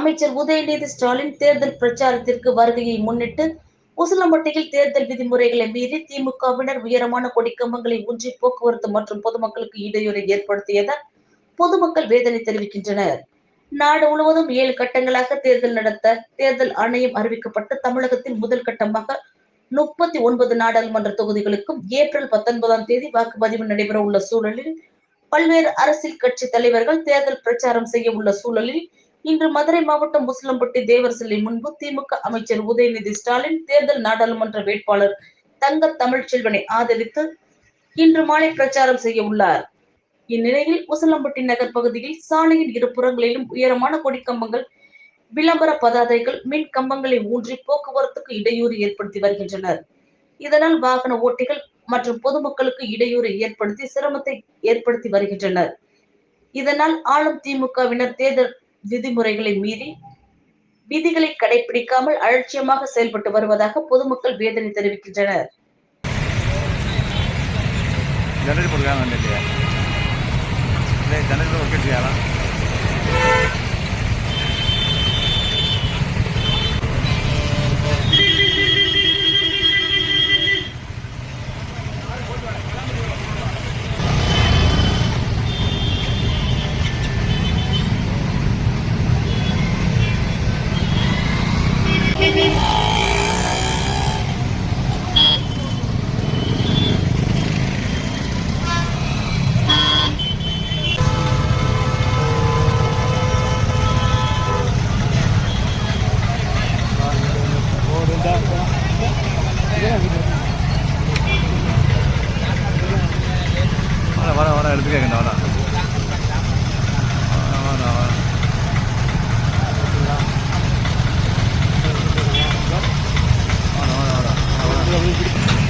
அமைச்சர் உதயநிதி ஸ்டாலின் தேர்தல் பிரச்சாரத்திற்கு வருகையை முன்னிட்டு உசிலம்பட்டியில் தேர்தல் விதிமுறைகளை மீறி திமுகவினர் உயரமான கொடிக்கம்பங்களை ஊன்றி போக்குவரத்து மற்றும் பொதுமக்களுக்கு இடையூறு ஏற்படுத்தியதால் பொதுமக்கள் வேதனை தெரிவிக்கின்றனர். நாடு முழுவதும் ஏழு கட்டங்களாக தேர்தல் நடத்த தேர்தல் ஆணையம் அறிவிக்கப்பட்டு தமிழகத்தில் முதல் கட்டமாக முப்பத்தி ஒன்பது நாடாளுமன்ற தொகுதிகளுக்கும் ஏப்ரல் பத்தொன்பதாம் தேதி வாக்குப்பதிவு நடைபெற உள்ள சூழலில் பல்வேறு அரசியல் கட்சி தலைவர்கள் தேர்தல் பிரச்சாரம் செய்ய உள்ள சூழலில் இன்று மதுரை மாவட்டம் முஸ்லம்பட்டி தேவர் சிலை முன்பு திமுக அமைச்சர் உதயநிதி ஸ்டாலின் தேர்தல் நாடாளுமன்ற வேட்பாளர் தங்க தமிழ்ச்செல்வனை ஆதரித்து இன்று மாலை பிரச்சாரம் செய்ய உள்ளார். இந்நிலையில் உசலம்பட்டி நகர் பகுதியில் சாலையின் இரு புறங்களிலும் உயரமான கொடிக்கம்பங்கள் விளம்பர பதாதைகள் மின் கம்பங்களை ஊன்றி போக்குவரத்துக்கு இடையூறு ஏற்படுத்தி வருகின்றனர். இதனால் வாகன ஓட்டிகள் மற்றும் பொதுமக்களுக்கு இடையூறு ஏற்படுத்தி சிரமத்தை ஏற்படுத்தி வருகின்றனர். இதனால் ஆளும் திமுகவினர் தேர்தல் விதிமுறைகளை மீறி விதிகளை கடைபிடிக்காமல் அலட்சியமாக செயல்பட்டு வருவதாக பொதுமக்கள் வேதனை தெரிவிக்கின்றனர். ஜனரேட் போட்டுருக்காங்க അവിടെ എടുത്ത് കേൾക്കണ്ട അവിടെ അവിടെ അവിടെ അവിടെ അവിടെ